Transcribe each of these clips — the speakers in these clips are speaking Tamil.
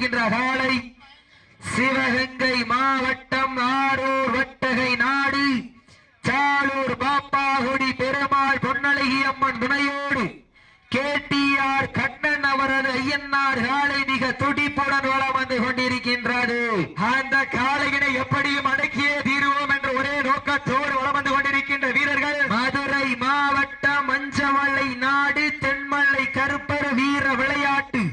வருகின்ற காலை சிவகங்கை மாவட்டம் ஆரூர் வட்டகை நாடு சாலூர் பாப்பாகுடி பெருமாள் பொன்னழகி அம்மன் துணையோடு கேடிஆர் கண்ணன் அவரது ஐயன்னார் காலை மிக துடிப்புடன் வளம் வந்து கொண்டிருக்கின்றது. அந்த காளையினை எப்படியும் அடக்கியே தீர்வோம் என்ற ஒரே நோக்கத்தோடு வளம் வந்து கொண்டிருக்கின்ற வீரர்கள் மதுரை மாவட்டம் மஞ்சமலை நாடு தென்மலை கருப்பர் வீர விளையாட்டு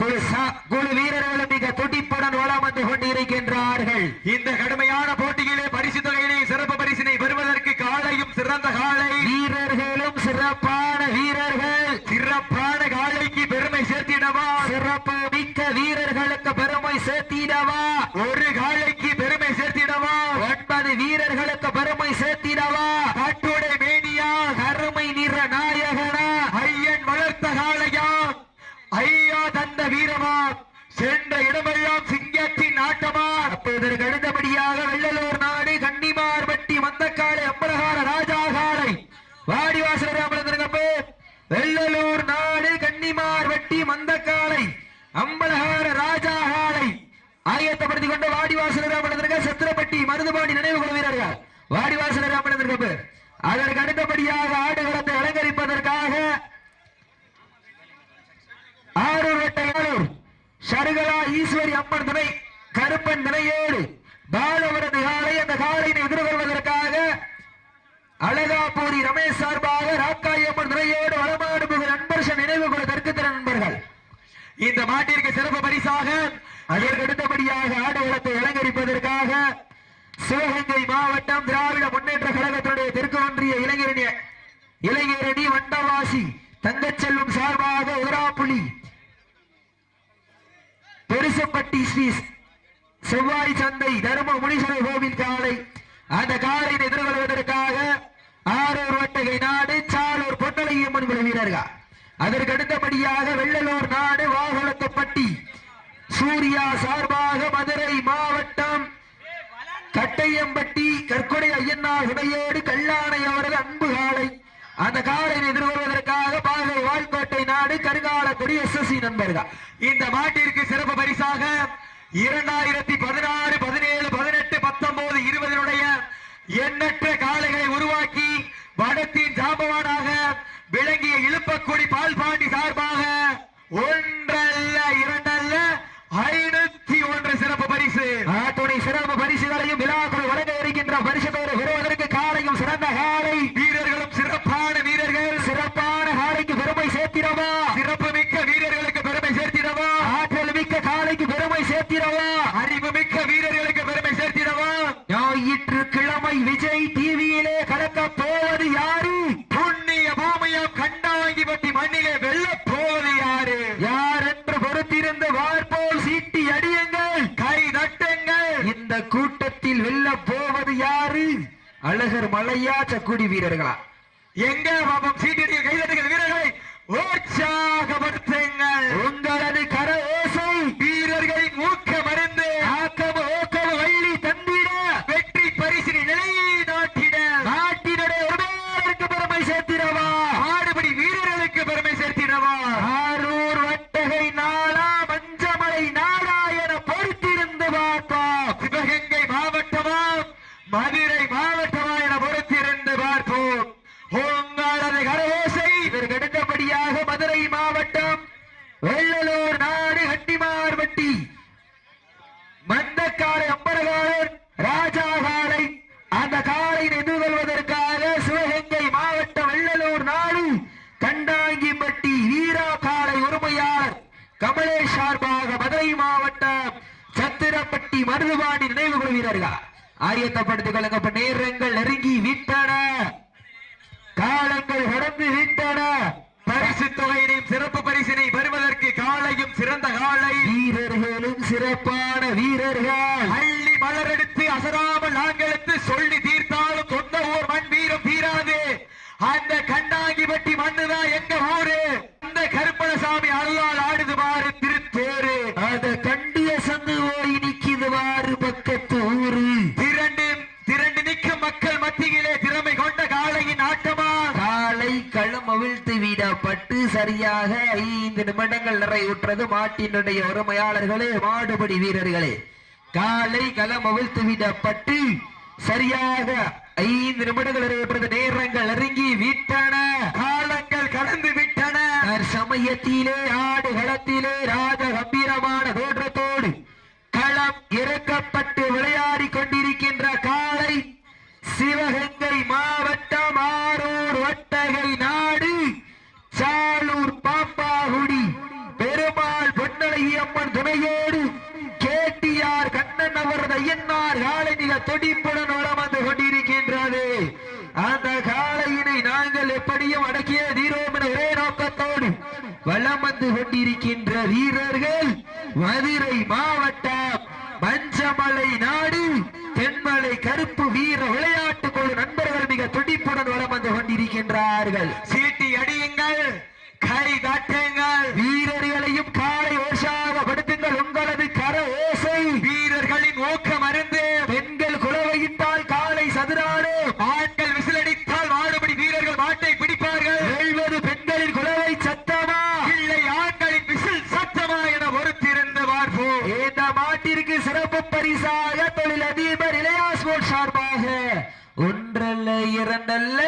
குழு வீரர்களும் மிக துடிப்புடன் வளம் வந்து கொண்டிருக்கின்றார்கள். இந்த கடுமையான போட்டியிலே பரிசு தொகையினை சிறப்பு பரிசினை பெறுவதற்கு காளையும் சிறந்த காளை வீரர்களும் சிறப்பான வீரர்கள். சிறப்பான காளைக்கு பெருமை சேர்த்திடவா? சிறப்பு மிக்க வீரர்களுக்கு பெருமை சேர்த்திடவா? ஒரு காளைக்கு பெருமை சேர்த்திடவா? ஒன்பது வீரர்களுக்கு பெருமை சேர்த்திடவா? காட்டுடை மேனியா கருமை நிற நாயகனா ஐயன் வளர்த்த காளையா ஐயா தந்த வீரமா சென்ற இடமெல்லாம் சிங்கத்தின் ஆட்டமா? அப்போதற்கு அடுத்தபடியாக வெள்ளலூர் நாடு கன்னிமார்பட்டி மந்தக்காளை அம்பலகார ராஜா காளை வாடிவாசல் அமர்ந்திருக்கப்போ வெள்ளலூர் நாடு கன்னிமார் வட்டி மந்தக்காளை அம்பலகார ராஜாகாலை. ஆயத்தப்படுத்திக் கொண்ட வாடிவாசல் அமர்ந்திருக்க சத்திரப்பட்டி மருதுபாடி நினைவு கொள்ள வீரர்கள். வாடிவாசல் அமர்ந்திருக்கப்போ அதற்கு அடுத்தபடியாக ஆடுகளத்தை அலங்கரிப்பதற்காக ஆரூர் வட்டை சருகலா ஈஸ்வரி அம்மன் துணை கருப்பன் துணையோடு பாலவரது காலை அந்த காலையினை எதிர்கொள்வதற்காக அழகாபூரி ரமேஷ் சார்பாக ராக்காய் அம்மன் துணையோடு வளமாடு புகழ் அன்பர்ஷன் நினைவு கொள்ள தற்கத்திர நண்பர்கள். இந்த மாட்டிற்கு சிறப்பு பரிசாக அதற்கு அடுத்தபடியாக ஆடுகளத்தை அலங்கரிப்பதற்காக சிவகங்கை மாவட்டம் திராவிட முன்னேற்ற கழகத்தினுடைய தெற்கு ஒன்றிய இளைஞரணி இளைஞரணி வண்டவாசி தங்கச்செல்வம் சார்பாக உதராப்புலி பெருசப்பட்டி ஸ்ரீ செவ்வாய் சந்தை தர்ம முனீஸ்வர கோவில் காலை. அந்த காலை எதிர்கொள்வதற்காக ஆரூர் வட்டகை நாடு சாலூர் பொன்னலையம்மன் குழு வீரர்கள். அதற்கு அடுத்தபடியாக வெள்ளலூர் நாடு வாகனத்தப்பட்டி சூர்யா சார்பாக மதுரை மாவட்டம் கட்டையம்பட்டி கற்கொடை ஐயனார் உடையோடு கல்லானை அவரது அன்பு காலை. அந்த காலையை எதிர்கொள்வதற்காக பாகை வாய்க்கோட்டை நாடு கருங்கால கொடி எஸ் நண்பர்கள். இந்த மாட்டிற்கு சிறப்பு பரிசாக இரண்டாயிரத்தி பதினாறு பதினேழு பதினெட்டு பத்தொன்பது இருபதனுடைய எண்ணற்ற காளைகளை உருவாக்கி வடத்தின் ஜாம்பவானாக விளங்கிய இழுப்பக்குடி பால்பாண்டி சார்பாக ஒன்றல்ல இரண்டல்ல ஐநூத்தி ஒன்று சிறப்பு பரிசு. ஆத்துணை சிறப்பு பரிசுகளையும் விழாக்குழு வழங்க இருக்கின்ற பரிசு பெறுவதற்கு காலையும் சிறந்த காலை வீரர்களும் சிறப்பான வீரர்கள் சிறப்பான காலைக்கு பெருமை சேர்த்திடவா சிறப்பு மிக்க வீரர்களுக்கு பெருமை சேர்த்திடவா ஆற்றல் மிக்க காலைக்கு பெருமை சேர்த்திடவா அறிவு மிக்க வீரர்களுக்கு பெருமை சேர்த்திடவா ஞாயிற்றுக்கிழமை விஜய் டிவியிலே கலக்க போவது யாரு புண்ணிய பூமியம் கண்டாங்கி பட்டி மண்ணிலே வெல்ல போவது யாரு யார் என்று பொறுத்திருந்து வார்போல் சீட்டி அடியுங்கள் கை தட்டுங்கள் இந்த கூட்டத்தில் வெல்ல போவது யாரு அழகர் மலையா சக்குடி வீரர்களா எங்க பாபம் சீட்டு கைதட்டுங்கள் வீரர்களை உற்சாகப்படுத்துங்கள் உங்களது கர ஓசை வீரர்களின் ஊக்க மருந்து ஆக்கம ஓக்கம வள்ளி தந்திட வெற்றி பரிசினை நிலைநாட்டிட நாட்டினுடைய உரிமையாளருக்கு பெருமை சேர்த்திடவா ஆடுபடி வீரர்களுக்கு பெருமை சேர்த்திடவா ஆரூர் வட்டகை நாளா மஞ்சமலை நாடா என பொறுத்திருந்து பார்ப்போம் சிவகங்கை மாவட்டமா மதுரை மாவட்டமா என பொறுத்திருந்து பார்ப்போம் உங்களது கரவோசை இதற்கு அடுத்தபடியாக மதுரை மாவட்டம் வெள்ளலூர் நாடு கட்டிமார்பட்டி மந்தக்காலை அம்பரகாலர் ராஜா காலை அந்த காலை எதிர்கொள்வதற்காக சிவகங்கை மாவட்டம் வெள்ளலூர் நாடு கண்டாங்கிப்பட்டி வீரா காலை உரிமையாளர் கமலேஷ் சார்பாக மதுரை மாவட்டம் மருதுபாண்டி நினைவு குழு வீரர்கள் ஆயத்தப்படுத்திக் கொள்ளுங்க இப்ப நேரங்கள் நெருங்கி விட்டன. காலங்கள் கடந்து விட்டன. பரிசு தொகையினையும் சிறப்பு பரிசினை பெறுவதற்கு காலையும் சிறந்த காலை. வீரர்களும் சிறப்பான வீரர்கள். அள்ளி மலரெடுத்து அசராமல் நாங்களெடுத்து சொல்லி தீர்த்தாலும் சொந்த ஊர் மண் வீரம் தீராது. அந்த கண்டாங்கிப்பட்டி மண்ணுதான் எங்க ஊரு அந்த கருப்பணசாமி அருளால் ஆடுது பாரு திருத்தேரு அத கண்டிய சந்து ஓடி நிக்குது வாரு பக்கத்து ஊரு திரண்டு திரண்டு நிற்கும் மக்கள் மத்தியிலே திறமை கொண்ட காளையின் ஆட்டமா காலை களம் அவிழ்த்து விடப்பட்டு சரியாக ஐந்து நிமிடங்கள் நிறைவுற்றது. மாட்டினுடைய உரிமையாளர்களே மாடுபடி வீரர்களே. காலை களம் அவிழ்த்து விடப்பட்டு சரியாக ஐந்து நிமிடங்கள் நிறைவுற்றது. நேரங்கள் நெருங்கி விட்டன. காலங்கள் கலந்து விட்டன. சமயத்திலே ஆடு களத்திலே ராஜ கம்பீரமான தோற்றத்தோடு களம் இறக்கப்பட்டு விளையாடி கொண்டிருக்கின்ற காலை சிவகங்கை மாவட்டம் ஆரூர் வட்டகை நாடு சாலூர் பாப்பாகுடி பெருமாள் பொன்னழகி அம்மன் துணையோடு கேட்டியார் கண்ணன் அவரது ஐயன்னார் காலை மிக துடிப்புடன் வளம் வந்து கொண்டிருக்கின்றது. அந்த காலையினை நாங்கள் எப்படியும் அடக்கிய தீரோம் என ஒரே நோக்கத்தோடு வளம் வந்து கொண்டிருக்கின்ற வீரர்கள் மதுரை மாவட்டம் பஞ்சமலை நாடு தென்மலை கருப்பு வீர விளையாட்டு குழு நண்பர்கள் மிக துடிப்புடன் வளம் வந்து கொண்டிருக்கின்றார்கள் சீட்டி அடியுங்கள் கை தட்டுங்கள் வீரர்களையும் காலை ஓசாக படுத்துங்கள் உங்களது கர ஓசை வீரர்களின் ஊக்கம் அருந்து பெண்கள் குலவையிட்டால் காலை சதுராடு ஆண்கள் விசிலடித்தால் மாடுபடி வீரர்கள் மாட்டை பிடிப்பார்கள் வெல்வது பெண்களின் குலவை சத்தமா இல்லை ஆண்களின் விசில் சத்தமா என பொறுத்திருந்து பார்ப்போம் இந்த மாட்டிற்கு சிறப்பு பரிசாக தொழிலதிபர் இளையாஸ்போர்ட் சார்பாக ஒன்றல்ல இரண்டல்ல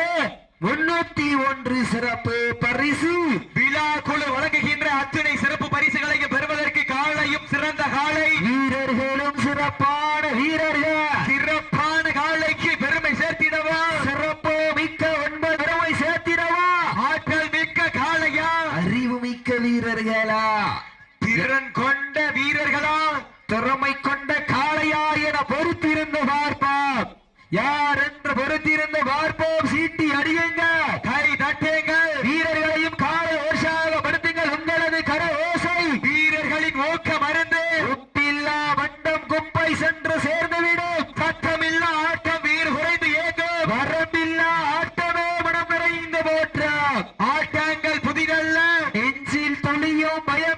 முன்னூத்தி ஒன்று சிறப்பு பரிசு. விழா குழு வழங்குகின்ற அத்தனை சிறப்பு பரிசுகளையும் பெறுவதற்கு காலையும் சிறந்த காலை. வீரர்களும் சிறப்பான வீரர்கள். சிறப்பான காலைக்கு பெருமை சேர்த்திடவா? சிறப்பு மிக்க ஒன்பது பெருமை சேர்த்திடவா? ஆற்றல் மிக்க காளையா? அறிவு மிக்க வீரர்களா? திறன் கொண்ட வீரர்களா? திறமை கொண்ட யார் என பொறுத்திருந்து பார்ப்போம். யார் என்று பொறுத்திருந்து பார்ப்போம். சீட்டி அடியுங்க. கை தட்டுங்கள். வீரர்களையும் காலை ஓசாக உங்களது கர ஓசை. வீரர்களின் ஊக்கம் மருந்து. உப்பில்லா மண்டம் குப்பை சென்று சேர்ந்துவிடும். சத்தமில்லா ஆட்டம் வீர் குறைந்து ஏங்கும். வரம்பில்லா ஆட்டமே மனம் நிறைந்து போற்றாம். ஆட்டங்கள் புதிதல்ல. நெஞ்சில் துளியும் பயம்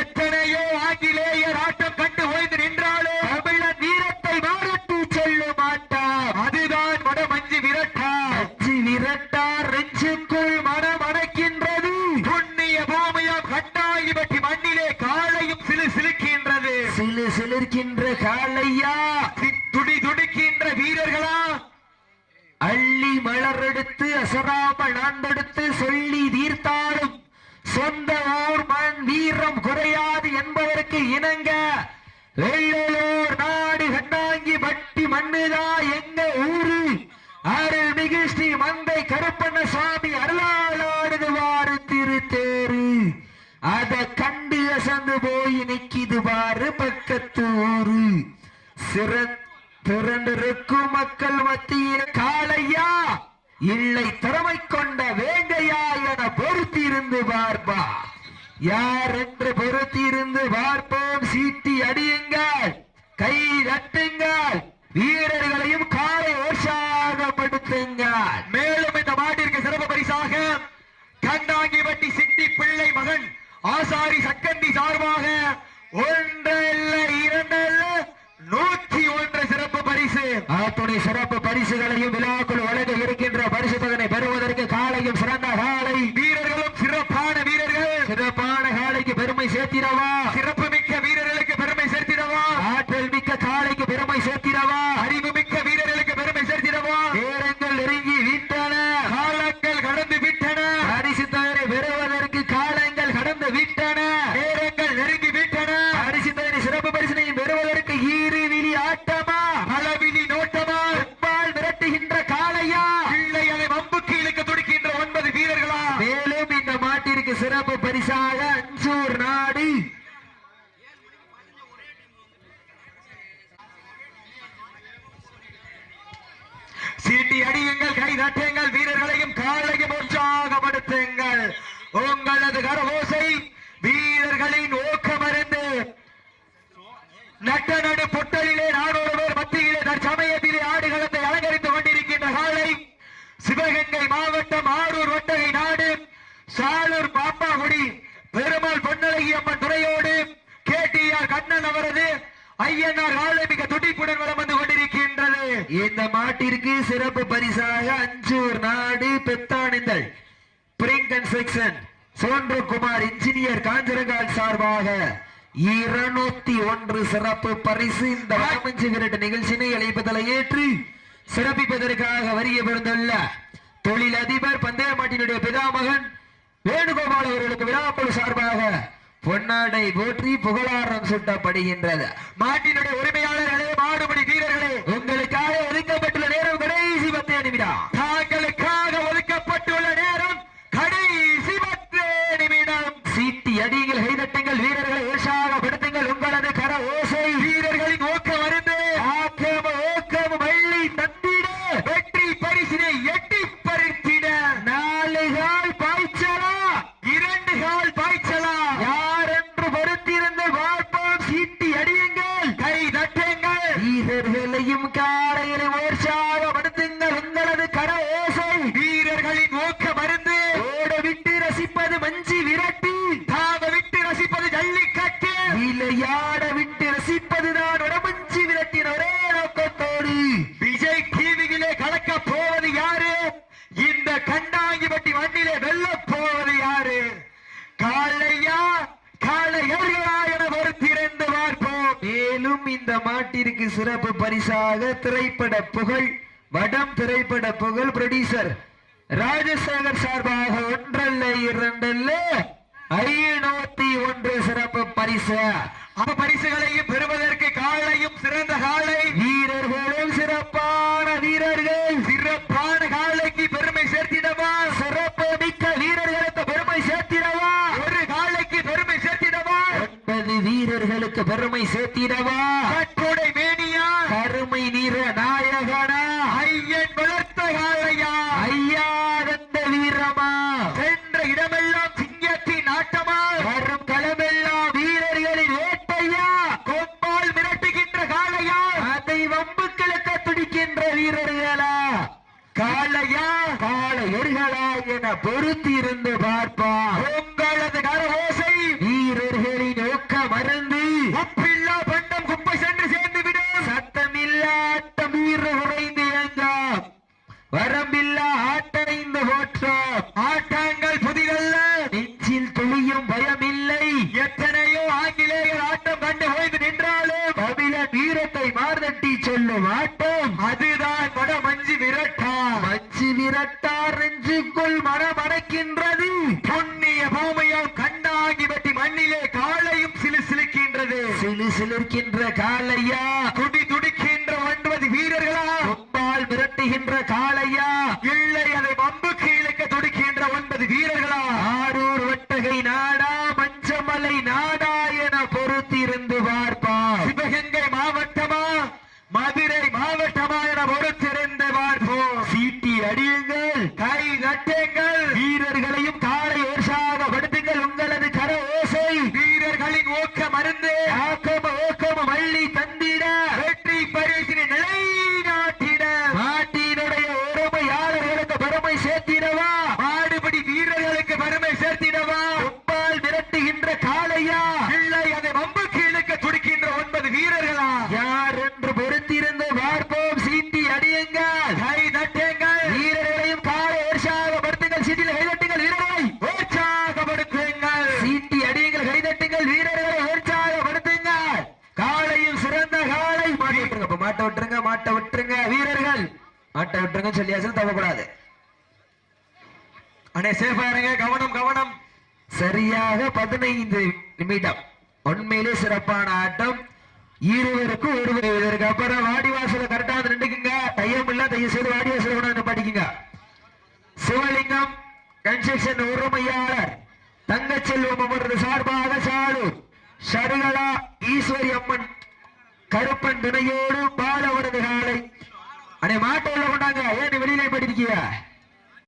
எத்தனையோ ஆங்கிலேயர் ஆட்டம் கண்டு ஓய்ந்து நின்றாலும் தமிழன் வீரத்தை மாறட்டி செல்லும் ஆட்டம் அதுதான் மடமஞ்சு விரட்டா அச்சு விரட்டார் நெஞ்சுக்குள் மனம் அடைக்கின்றது புண்ணிய பூமியாம் கட்டாயி பற்றி மண்ணிலே காலையும் சிலு சிலுக்கின்றது சிலு சிலிர்க்கின்ற காளையா சி- துடி துடிக்கின்ற வீரர்களா அள்ளி மலரெடுத்து கண்டெடுத்து சொல்லி தீர்த்தாலும் சொந்த ஊர் மண் வீரம் குறையாது என்பதற்கு இணங்க வெள்ளலூர் நாடு கண்ணாங்கி பட்டி மண்ணுதா எங்க ஊரு? அருள்மிகு ஸ்ரீ மந்தை கருப்பண்ண சுவாமி அருளாளாடுதுவாறு திருத்தேரு. அத கண்டு அசந்து போய் நிக்கிது பாரு பக்கத்து ஊரு சிறந்த திரண்டிருக்கும் மக்கள் மத்தியில் காளையா? இல்லை திறமை கொண்ட வேங்கையா என பொறுத்திருந்து பார்ப்பா. யார் என்று பொறுத்திருந்து பார்ப்போம். சீட்டி அடியுங்கள். கை தட்டுங்கள். வீரர்களையும் காலை உற்சாகப்படுத்துங்கள். மேலும் இந்த மாட்டிற்கு சிறப்பு பரிசாக கண்டாங்கிவட்டி சிட்டி பிள்ளை மகன் ஆசாரி சக்கந்தி சார்பாக ஒன்றல்ல இரண்டல்ல நூற்றி ஒன்று சிறப்பு பரிசு. அத்துணை சிறப்பு பரிசுகளையும் விழாக்குள் வழங்க பரிசு தொகனை பெறுவதற்கு காலையும் சிறந்த காலை. வீரர்களும் சிறப்பான வீரர்கள். சிறப்பான காலைக்கு பெருமை சேர்த்திடவா சிறப்பு மிக்க வீரர்களுக்கு பெருமை சேர்த்திடவா ஆற்றல் மிக்க காளைக்கு பெருமை சேர்த்திடவா அறிவு மிக்க வீரர்களுக்கு பெருமை சேர்த்திடவா நேரங்கள் நெருங்கி விட்டன காலங்கள் கடந்து விட்டன பரிசு தவறை பெறுவதற்கு காலங்கள் கடந்து விட்டன நேரங்கள் நெருங்கி விட்டன பரிசு தவறை சிறப்பு பரிசினையும் பெறுவதற்கு ஈரு விழி ஆட்டமா அளவிலி நோட்டமா செப்பால் விரட்டுகின்ற காளையா பிள்ளை அதை வம்புக்கு இழுக்க துடிக்கின்ற ஒன்பது வீரர்களா மேலும் இந்த மாட்டிற்கு சிறப்பு பரிசாக அஞ்சூர் நாடு சீட்டி அடியுங்கள் கை தட்டுங்கள் வீரர்களையும் காலையும் உற்சாகப்படுத்துங்கள் உங்களது கரகோசை வீரர்களின் ஊக்கமருந்து நட்ட நடு பொட்டலிலே நானூறு பேர் மத்தியிலே தற்சமயத்திலே ஆடுகளத்தை அலங்கரித்துக் கொண்டிருக்கின்ற காலை சிவகங்கை மாவட்டம் ஆரூர் ஒட்டகை நாடு சாலூர் பாப்பாகுடி பெருமாள் பொன்னழகி அம்மன் துறையோடு கேடிஆர் கண்ணன் அவரது ஐயனார் காலை மிக துடிப்புடன் வலம் வந்து கொண்டிருக்கின்றது இந்த மாட்டிற்கு சிறப்பு பரிசாக அஞ்சூர் கன்ஸ்ட்ரக்ஷன் சோன்றகுமார் இன்ஜினியர் காஞ்சரங்கால் சார்பாக இருநூத்தி ஒன்று சிறப்பு பரிசு இந்த வடமஞ்சு விரட்டு நிகழ்ச்சியினை அழைப்பதலை ஏற்று சிறப்பிப்பதற்காக வரிய பிறந்துள்ள தொழிலதிபர் பந்தய மாட்டினுடைய பிதாமகன் வேணுகோபால் அவர்களுக்கு விழாக்குழு சார்பாக பொன்னாடை போற்றி புகழாரம் சுட்டப்படுகின்றது. மாட்டினுடைய உரிமையாளர்களே மாடுபடி வீரர்களே உங்களுக்காக ஒதுக்கப்பட்டுள்ள நேரம் கடைசி பத்து நிமிடம் தாங்களுக்காக ஒதுக்கப்பட்டுள்ள நேரம் கடைசி பத்து நிமிடம் சீட்டி அடிகள் கைதட்டுங்கள் வீரர்களை உற்சாகப்படுத்துங்கள் உங்களது கர ஓசை வீரர்களின் ஊக்கம் அருந்து ஆக்கம ஓக்கம வள்ளி தந்திட வெற்றி பரிசினை எட்டி பறித்திட நாளைகால் பாய்ச்சலா இரண்டு கால் பாய்ச்சலா யார் என்று பொறுத்திருந்து பார்ப்போம் சீட்டி அடியுங்கள் கை தட்டுங்கள் வீரர்களையும் காலையிலும் உற்சாகப்படுத்துங்கள் உங்களது கர ஓசை வீரர்களின் ஊக்கம் அருந்து ஓட விட்டு ரசிப்பது மஞ்சி விரட்டி தாவ விட்டு ரசிப்பது ஜல்லிக்கட்டு விளையாட விட்டு ரசிப்பதுதான் உடமஞ்சி விரட்டின் ஒரே நோக்கத்தோடு விஜய் டிவியிலே கலக்க போவது யாரு இந்த கண்டாங்கிப்பட்டி மண்ணிலே வெல்ல போவது யாரு காளையா காளையர்களா என பொறுத்திருந்து பார்ப்போம் மேலும் இந்த மாட்டிற்கு சிறப்பு பரிசாக திரைப்பட புகழ் வடம் திரைப்பட புகழ் ப்ரொடியூசர் ராஜசேகர் சார்பாக ஒன்றல்ல இரண்டல்ல ஐநூத்தி ஒன்று சிறப்பு பரிசு. அப்ப பரிசுகளையும் பெறுவதற்கு காலையும் சிறந்த காலை. வீரர்களும் சிறப்பான வீரர்கள். சிறப்பான காலைக்கு பெருமை சேர்த்திடவா? சிறப்பு மிக்க வீரர்கள் பெருமை சேர்த்திடவா ஒரு காளைக்கு பெருமை சேர்த்திடவா ஒன்பது வீரர்களுக்கு பெருமை சேர்த்திடவா? கட்டுடை மேனியா? கருமை நீர நாயகனா? ஐயன் வளர்த்த காளையா ஐயா வந்த வீரமா? சென்ற இடமெல்லாம் சிங்கத்தின் ஆட்டமா? வரும் களமெல்லாம் வீரர்களின் வேட்டையா? கொம்பால் மிரட்டுகின்ற காளையா? அதை வம்பு கிழக்க துடிக்கின்ற வீரர்களா? காளையா? காளையர்களா என பொறுத்தி இருந்து பார்ப்பா. உங்களது கரவோசை வீரர்களின் ஊக்க மருந்து உப்பில்லா பண்டம் குப்பை சென்று சேர்ந்து விடும் சத்தமில்லா ஆட்டம் வீர உறைந்து இயங்காம் வரம்பில்லா ஆட்டடைந்து போற்றோம் ஆட்டங்கள் புதிதல்ல நெஞ்சில் துளியும் பயமில்லை எத்தனையோ ஆங்கிலேயர் ஆட்டம் கண்டு ஓய்ந்து நின்றாலும் தமிழன் வீரத்தை மார்தட்டி சொல்லும் ஆட்டம் அதுதான் விரட்டா. மச்சு விரட்டார் நெஞ்சுக்குள் மனமடக்கின்றது புண்ணிய பூமியாம் கண்டாங்கி வெட்டி மண்ணிலே காளையும் சிலு சிலுக்கின்றது. சிலு சிலிர்க்கின்ற காளையா? துடி துடிக்கின்ற ஒன்பது வீரர்களா? கொம்பால் மிரட்டுகின்ற காளையா? இல்லை அதை மம்புக்கு இழுக்க துடிக்கின்ற ஒன்பது வீரர்களா? ஆரூர் வட்டகை நாடா மஞ்சமலை நாடா என பொறுத்திருந்து பார்ப்பா சிவகங்கை மாவட்டமா? மதுரை மாவட்டமா என பொறுத்திருந்து பார்ப்போம் சீட்டி அடியுங்கள் கை நட்டுங்கள் வீரர்களையும் காலை உற்சாகப்படுத்துங்கள் உங்களது கர ஓசை வீரர்களின் ஊக்க மருந்து ஆக்கம ஓக்கம வள்ளி தந்திட வெற்றி பரிசினை நிலைநாட்டிட நாட்டினுடைய உரிமையாளர்களுக்கு பெருமை சேர்த்திடவா மாடுபடி வீரர்களுக்கு பெருமை சேர்த்திடவா கொம்பால் மிரட்டுகின்ற காளையா இல்லை அதை மம்புக்கு இழுக்க துடிக்கின்ற ஒன்பது வீரர்களா யார் என்று பொறுத்திருந்து பார்ப்போம் சீட்டி அடியுங்கள் கை நட்டுங்கள் வீரர்களையும் காலை உற்சாகப்படுத்துங்கள் சீட்டில் கைதட்டுங்கள் வீரர்களை உற்சாகப்படுத்துங்கள் சீட்டி அடியுங்கள் கைதட்டுங்கள் வீரர்களை உற்சாகப்படுத்துங்கள் காலையும் சிறந்த காலை மாட்ட விட்டுருங்க இப்ப மாட்ட விட்டுருங்க மாட்ட விட்டுருங்க வீரர்கள் மாட்ட விட்டுருங்க சொல்லியாச்சு தவக்கூடாது அண்ணே சேஃபா இருங்க கவனம் கவனம் சரியாக பதினைந்து நிமிடம். உண்மையிலே சிறப்பான ஆட்டம். இருவருக்கும் ஒருவர் இதற்கு அப்புறம் வாடிவாசல கரெக்டா வந்து நின்றுக்குங்க. தையம் இல்ல. தைய செய்து வாடிவாசல கொண்டு படிக்குங்க. சிவலிங்கம் கன்ஸ்ட்ரக்ஷன் உரிமையாளர் தங்கச்செல்வம் அவரது சார்பாக சாலு சருகலா ஈஸ்வரி அம்மன் கருப்பன் துணையோடு பாலவரது காலை. அடே மாட்டோட கொண்டாங்க. ஏன் நீ படிக்கிறீங்க